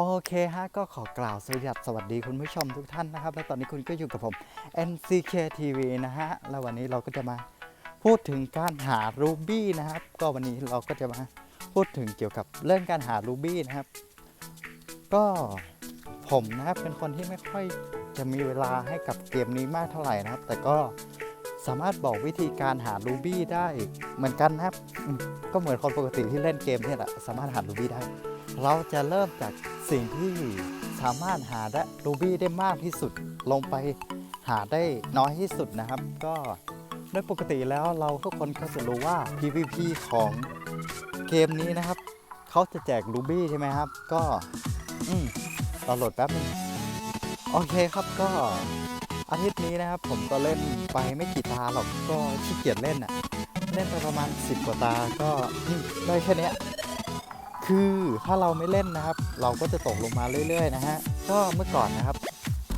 โอเคฮะ ก็ขอกล่าวสวัสดีสวัสดีคุณผู้ชมทุกท่านนะครับ และตอนนี้คุณก็อยู่กับผม NCK TV นะฮะ แล้ววันนี้เราก็จะมาพูดถึงการหารูบี้นะครับ ก็วันนี้เราก็จะมาพูดถึงเกี่ยวกับเรื่องการหารูบี้นะครับ ก็ผมนะครับเป็นคนที่ไม่ค่อยจะมีเวลาให้กับเกมนี้มากเท่าไหร่นะครับ แต่ก็สามารถบอกวิธีการหารูบี้ได้เหมือนกันนะครับ ก็เหมือนคนปกติที่เล่นเกมเนี่ยแหละ สามารถหารูบี้ได้ เราจะเริ่มจากสิ่งที่สามารถหาได้รูบี้ได้มากที่สุดลงไปหาได้น้อยที่สุดนะครับ ก็โดยปกติแล้วเราทุกคนก็จะรู้ว่า PVP ของเกมนี้นะครับ เขาจะแจกรูบี้ใช่ไหมครับ ก็อืมเราโหลดแป๊บนึงโอเคครับก็อาทิตย์นี้นะครับ ผมก็เล่นไปไม่กี่ตาหรอกก็ขี้เกียจเล่นอะ่ะ เล่นไปประมาณ 10 กว่าตาก็ได้แค่นี้ คือถ้าเราไม่เล่นนะครับ เราก็จะตกลงมาเรื่อยๆนะฮะก็เมื่อก่อนนะครับ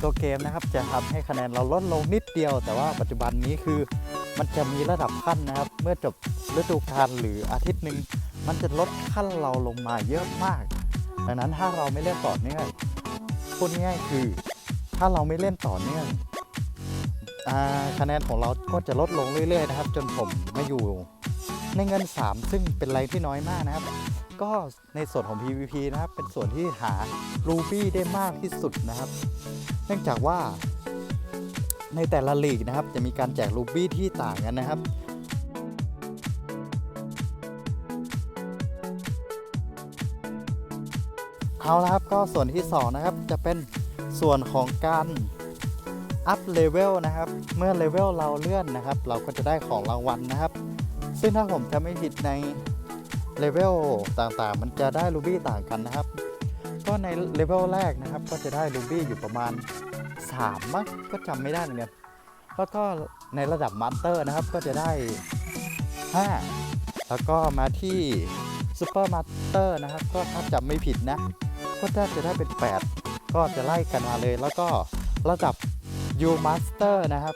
ตัวเกมนะครับจะทำให้คะแนนเราลดลงนิดเดียว แต่ว่าปัจจุบันนี้คือมันจะมีระดับขั้นนะครับ เมื่อจบฤดูกาลหรืออาทิตย์หนึ่งมันจะลดขั้นเราลงมาเยอะมาก ดังนั้นถ้าเราไม่เล่นต่อเนื่องพูดง่ายคือ ถ้าเราไม่เล่นต่อเนื่องอคะแนนของเราก็จะลดลงเรื่อยๆนะครับ จนผมมาอยู่ในเงิน 3 ซึ่งเป็นอะไรที่น้อยมากนะครับ ก็ในส่วนของ PVP นะครับ เป็นส่วนที่หารูบี้ได้มากที่สุดนะครับ เนื่องจากว่า ในแต่ละลีกนะครับ จะมีการแจกรูบี้ที่ต่างกันนะครับเอาละครับก็ส่วนที่ 2 นะครับ จะเป็นส่วนของการอัพเลเวลนะครับ เมื่อเลเวลเราเลื่อนนะครับ เราก็จะได้ของรางวัลนะครับ ซึ่งถ้าผมจะไม่ผิดใน เลเวลต่างๆ มันจะได้รูบี้ต่างกันนะครับ ก็ในเลเวลแรกนะครับ ก็จะได้รูบี้อยู่ประมาณ3มั้งก็จำไม่ได้เหมือนกันแล้วก็ในระดับมาสเตอร์นะครับก็จะได้ 5 แล้วก็มาที่ซูเปอร์มาสเตอร์นะครับก็ถ้าจำไม่ผิดนะ ก็น่าจะได้เป็น 8 ก็จะไล่กันมาเลย แล้วก็ระดับ U Master นะครับ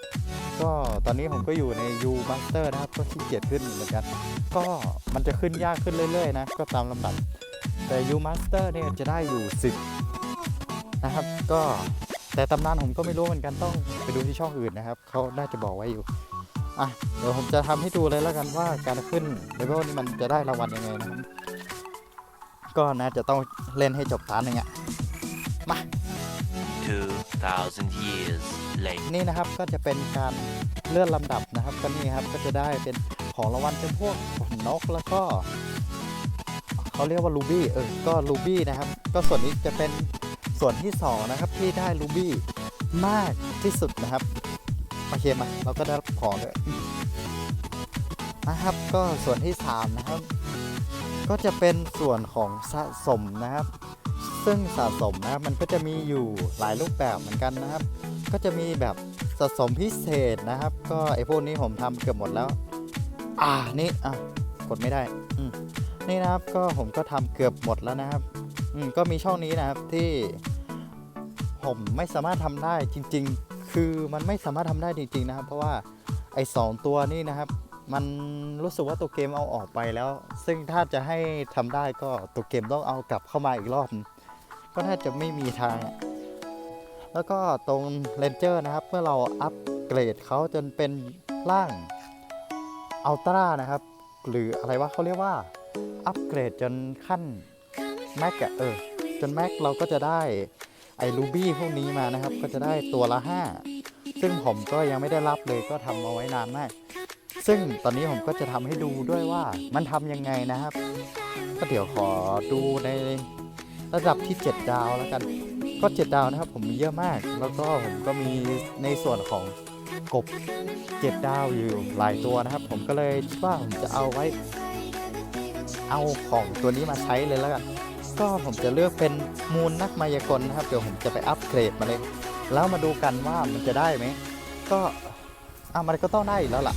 ก็ตอนนี้ผมก็อยู่ใน U Master นะครับ ก็ขี้เกียจขึ้นเหมือนกัน ก็มันจะขึ้นยากขึ้นเรื่อยๆ นะ ก็ตามลำดับ แต่ U Master เนี่ยจะได้อยู่ 10 นะครับ ก็แต่ตำนานผมก็ไม่รู้เหมือนกันต้องไปดูที่ช่องอื่นนะครับ เขาน่าจะบอกไว้อยู่ อะ เดี๋ยวผมจะทำให้ดูเลยแล้วกันว่าการขึ้นเลเวลนี้มันจะได้รางวัลยังไงนะครับ ก็น่าจะต้องเล่นให้จบตาหนึ่งอะ 2,000 years later. นี่นะครับก็จะเป็นการเลื่อนลำดับนะครับก็นี่ครับก็จะได้เป็นของรางวัลเป็นพวกขนนกแล้วก็เขาเรียกว่ารูบี้เออก็รูบี้นะครับ ก็ส่วนนี้จะเป็นส่วนที่สองนะครับที่ได้รูบี้มากที่สุดนะครับโอเคมาเราก็ได้รับของเลยนะครับ ก็ส่วนที่สามนะครับ ก็จะเป็นส่วนของสะสมนะครับ ซึ่งสะสมนะครับมันก็จะมีอยู่หลายรูปแบบเหมือนกันนะครับ ก็จะมีแบบสะสมพิเศษนะครับ ก็ไอพวกนี้ผมทำเกือบหมดแล้ว อ่านี่อะกดไม่ได้อืนี่นะครับก็ผมก็ทำเกือบหมดแล้วนะครับอืมก็มีช่องนี้นะครับที่ผมไม่สามารถทำได้จริง ๆ คือมันไม่สามารถทำได้จริง ๆ นะครับ เพราะว่าไอ้สองตัวนี้นะครับ มันรู้สึกว่าตัวเกมเอาออกไปแล้ว ซึ่งถ้าจะให้ทำได้ก็ตัวเกมต้องเอากลับเข้ามาอีกรอบ ก็น่าจะไม่มีทาง แล้วก็ตรงเลนเจอร์นะครับ เมื่อเราอัปเกรดเขาจนเป็นร่างอัลตร้านะครับ หรืออะไรวะเขาเรียกว่า อัปเกรดจนขั้นแม็กอะเออ จนแม็กเราก็จะได้ไอ้รูบี้พวกนี้มานะครับ ก็จะได้ตัวละ 5 ซึ่งผมก็ยังไม่ได้รับเลยก็ทำเอาไว้นานมาก ซึ่งตอนนี้ผมก็จะทำให้ดูด้วยว่ามันทำยังไงนะครับ ก็เดี๋ยวขอดูใน ระดับที่ 7 ดาวแล้วกัน ก็ 7 ดาวนะครับ ผมมีเยอะมาก แล้วก็ผมก็มีในส่วนของกบ 7 ดาวอยู่หลายตัวนะครับ ผมก็เลยคิดว่าผมจะเอาไว้ เอาของตัวนี้มาใช้เลยแล้วกัน ก็ผมจะเลือกเป็นมูลนักมายากลนะครับ เดี๋ยวผมจะไปอัปเกรดมาเลย แล้วมาดูกันว่ามันจะได้ไหม ก็อะมันก็ต้องได้แล้วล่ะ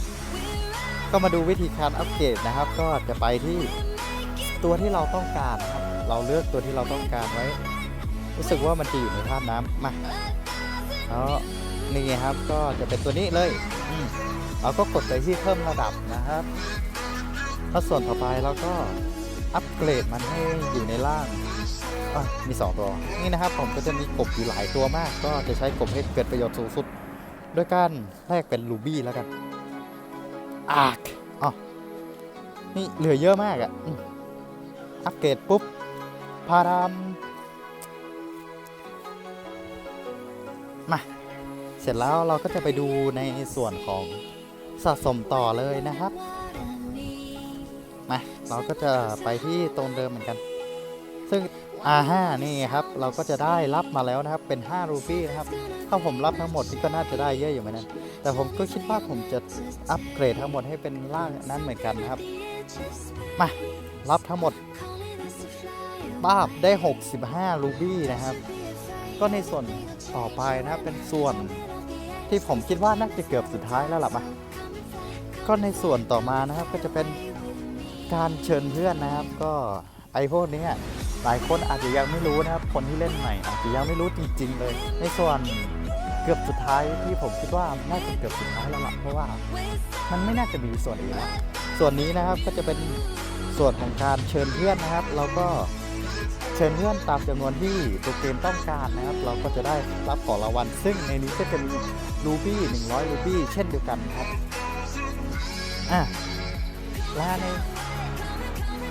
ก็มาดูวิธีการอัปเกรดนะครับ ก็จะไปที่ตัวที่เราต้องการนะครับ เราเลือกตัวที่เราต้องการไว้ รู้สึกว่ามันจะอยู่ในธาตุน้ำมาแล้วนี่ไงครับก็จะเป็นตัวนี้เลยอืมเราก็กดไปที่เพิ่มระดับนะครับแล้วส่วนต่อไปเราก็อัปเกรดมันให้อยู่ในล่างอะมี 2 ตัว นี่นะครับผมก็จะมีกบอยู่หลายตัวมาก ก็จะใช้กบให้เกิดประโยชน์สูงสุดด้วยการแลกเป็นรูบี้แล้วกันอากอ๋อนี่เหลือเยอะมากอะ่ะอืมอัปเกรดปุ๊บ พารามมาเสร็จแล้วเราก็จะไปดูในส่วนของสะสมต่อเลยนะครับ มาเราก็จะไปที่ตรงเดิมเหมือนกัน ซึ่ง R5 นี่ครับ เราก็จะได้รับมาแล้วนะครับ เป็น 5 รูปี้นะครับ ถ้าผมรับทั้งหมดนี่ก็น่าจะได้เยอะอยู่เหมือนกัน แต่ผมก็คิดว่าผมจะอัปเกรดทั้งหมดให้เป็นล่างนั้นเหมือนกันนะครับ มา รับทั้งหมด บ้าบได้ 65 รูบี้นะครับ ก็ในส่วนต่อไปนะครับเป็นส่วนที่ผมคิดว่าน่าจะเกือบสุดท้ายแล้วล่ะมาก็ในส่วนต่อมานะครับก็จะเป็นการเชิญเพื่อนนะครับ ก็ไอพวกนี้หลายคนอาจจะยังไม่รู้นะครับ คนที่เล่นใหม่อาจจะยังไม่รู้จริง ๆ เลย ในส่วนเกือบสุดท้ายที่ผมคิดว่าน่าจะเกือบสุดท้ายแล้วล่ะเพราะว่ามันไม่น่าจะมีส่วนอื่นแล้วส่วนนี้นะครับก็จะเป็นส่วนของการเชิญเพื่อนนะครับเราก็ เชิญเพื่อนตามจำนวนที่ตัวเกมต้องการนะครับ เราก็จะได้รับของรางวัลซึ่งในนี้ก็จะมีรูบี้100รูบี้เช่นเดียวกันครับอะและใน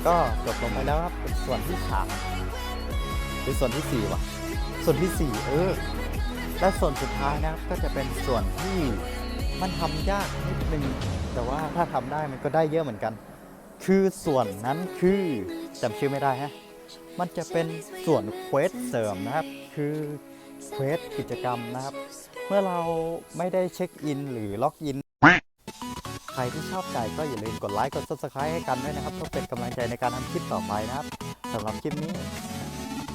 ก็จบลงไปแล้วครับเป็นส่วนที่สามหรือส่วนที่สี่วะส่วนที่สี่เออและส่วนสุดท้ายนะครับก็จะเป็นส่วนที่มันทำยากนิดนึงแต่ว่าถ้าทำได้มันก็ได้เยอะเหมือนกัน คือส่วนนั้นคือจำชื่อไม่ได้ฮะ มันจะเป็นส่วนเควสเสริมนะครับ คือเควสกิจกรรมนะครับ เมื่อเราไม่ได้เช็คอินหรือล็อกอิน ใครที่ชอบใจก็อย่าลืมกดไลค์กด subscribe ให้กันด้วยนะครับเพื่อเป็นกำลังใจในการทำคลิปต่อไปนะครับสำหรับคลิปนี้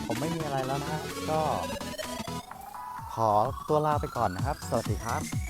ผมไม่มีอะไรแล้วนะฮะก็ ขอตัวลาไปก่อนนะครับ สวัสดีครับ